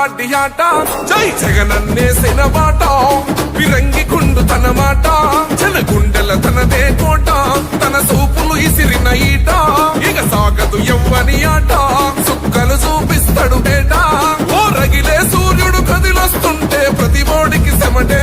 కబడ్డీ ఆట. జై జగనన్నేసిన మాట విరంగి కుండు తన మాట. జన గుండెల తనదే కోట. తన సూపులు ఇసిరిన ఈట. ఇక సాగదు ఎవ్వని ఆట. సుక్కలు చూపిస్తాడు బేట ఓ రగిలే సూర్యుడు కదిలొస్తుంటే ప్రతి బోడికి సెమటే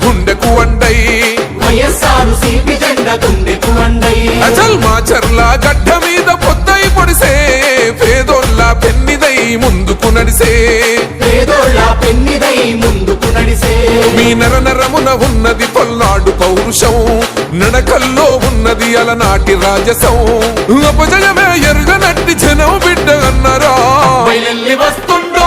గుండెకు వండై వైఎస్ఆర్ సిపి జెండ గుండెకు వండై అచల్ మాచర్ల గడ్డ మీద పొద్దై పొడిసే. పేదోళ్ళ పెన్నిదై ముందుకు నడిసే. పేదోళ్ళ పెన్నిదై ముందుకు నడిసే. మీ నర నరమున ఉన్నది పల్నాడు పౌరుషం. నడకల్లో ఉన్నది అలనాటి రాజసం. అపజయమే ఎరుగనట్టి జనం బిడ్డ అన్నరా. వస్తుండో వస్తుండో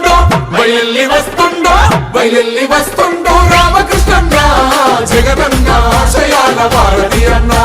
వస్తుండో వస్తుండో బయలెల్లి వస్తుండో రామకృష్ణ జగనన్న ఆశయాల భారతి అన్నా.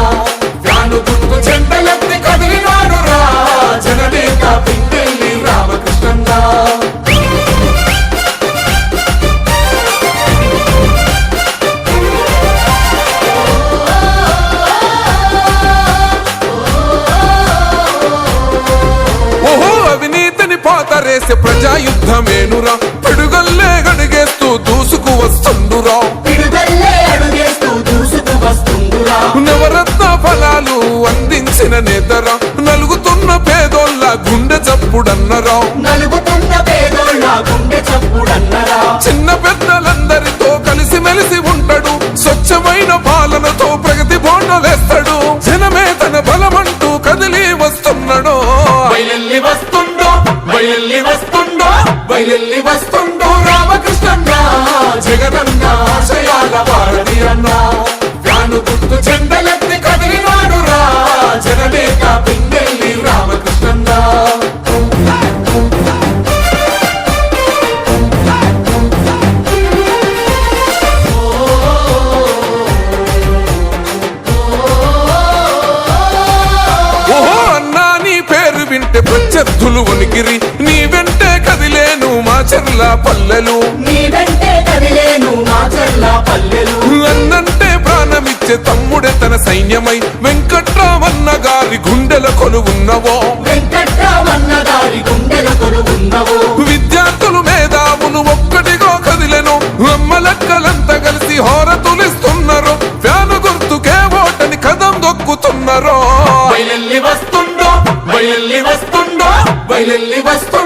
బయలెల్లి వస్తుండు పల్లెలు. నీ వెంటే కదిలేను చెల్ల పల్లెలు. అన్నంటే ప్రాణమిచ్చే తమ్ముడే తన సైన్యమై. వెంకట్రామన్న గారి గుండెల కొలువున్నవో. వెంకట్రామన్న గారి గుండెల కొలువున్నవు. విద్యార్థులు మేధావులు ఒక్కటిగా కదిలెను. అమ్మలక్కలంతా కలిసి హోరతులిస్తున్నారు. ఫ్యాను గుర్తుకే ఓటని కదం దొక్కుతున్నారు. బయలెల్లి వస్తుండో బయలెల్లి వస్తుండో బయలెల్లి వస్తుండో.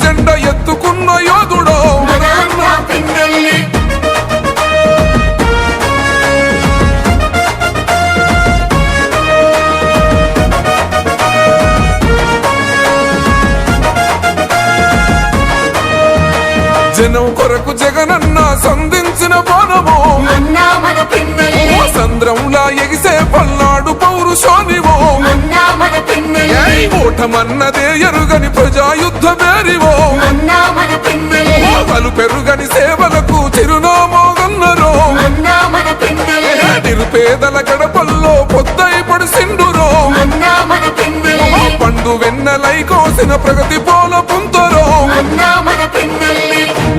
ఓటమన్నదే ఎరుగని ప్రజాయుద్ధ మేరివో అన్న మన పిన్నెల్లి పలు పెరుగని సేవలకు చిరునామోగన్నరో. అన్న మన పిన్నెల్లి నిరుపేదల గడపల్లో పొద్దై పడిసిండురో. పండు వెన్నెలై కోసిన ప్రగతి పోల పుంతరో.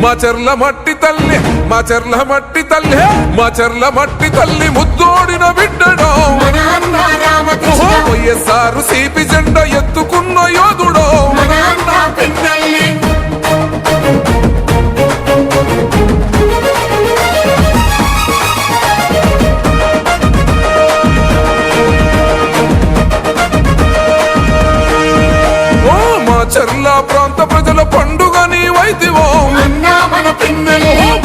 మా చెర్ల మట్టి తల్లి మా చెర్ల మట్టి తల్లి మా చెర్ల మట్టి తల్లి ముద్దోడిన బిడ్డడో. వైఎస్ఆర్ సిపి జెండా ఎత్తుకున్న యోధుడో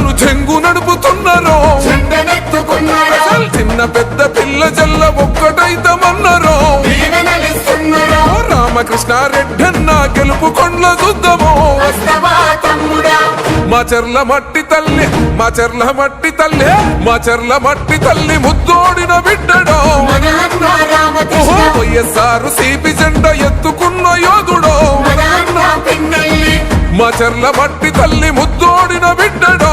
చింతలాగన్నలు చెంగు నడుపుతున్నారు. చిన్న పెద్ద పిల్ల జల్ల ఒక్కటైతమన్నారు. దీవెనలిస్తున్నరా ఓ రామకృష్ణారెడ్డన్న గెలుపు కొండ్ల చూద్దాము. మా చెర్ల మట్టి తల్లి మా చెర్ల మట్టి తల్లి మా చెర్ల మట్టి తల్లి ముద్దోడిన బిడ్డడో. రామకృష్ణ. వైఎస్ఆర్ సిపి జెండా ఎత్తుకున్న యోధుడో. మా చెర్ల మట్టి తల్లి ముద్దోడిన బిడ్డడో?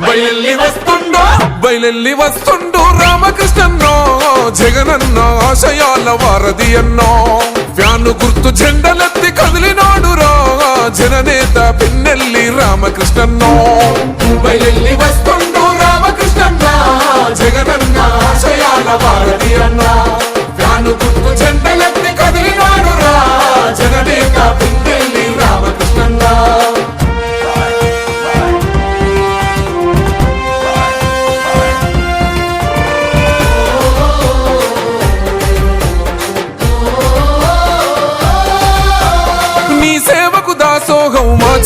వస్తుండో బయలెల్లి వస్తుండో. బయలెల్లి వస్తుండు రామకృష్ణన్నో జగనన్నో ఆశయాల వారధి అన్నో. వ్యాను గుర్తు జెండలెత్తి కదిలినాడు రా జననేత పిన్నెల్లి రామకృష్ణన్నో. బయలెల్లి వస్తు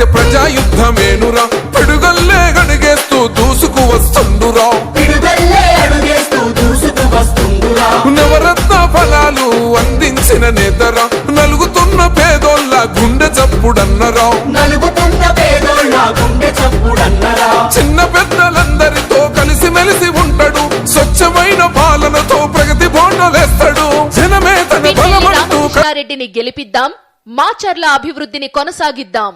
పాతరేసే ప్రజాయుద్ధమేనురా? పిడుగల్లే గడిగేస్తూ దూసుకు వస్తుండురా. పిడుదల్లే అడుగేస్తూ దూసుకు వస్తుండురా. నవరత్న ఫలాలు అందించిన నేతరా? నలుగుతున్న పేదోళ్ళ గుండె చప్పుడన్నరా. చిన్న పెద్దలందరితో కలిసి మెలిసి ఉంటాడు. స్వచ్ఛమైన పాలనతో ప్రగతి బోండలేస్తాడు జనమే తన బలమంటూ రామకృష్ణారెడ్డిని గెలిపిద్దాం. మాచర్ల అభివృద్ధిని కొనసాగిద్దాం.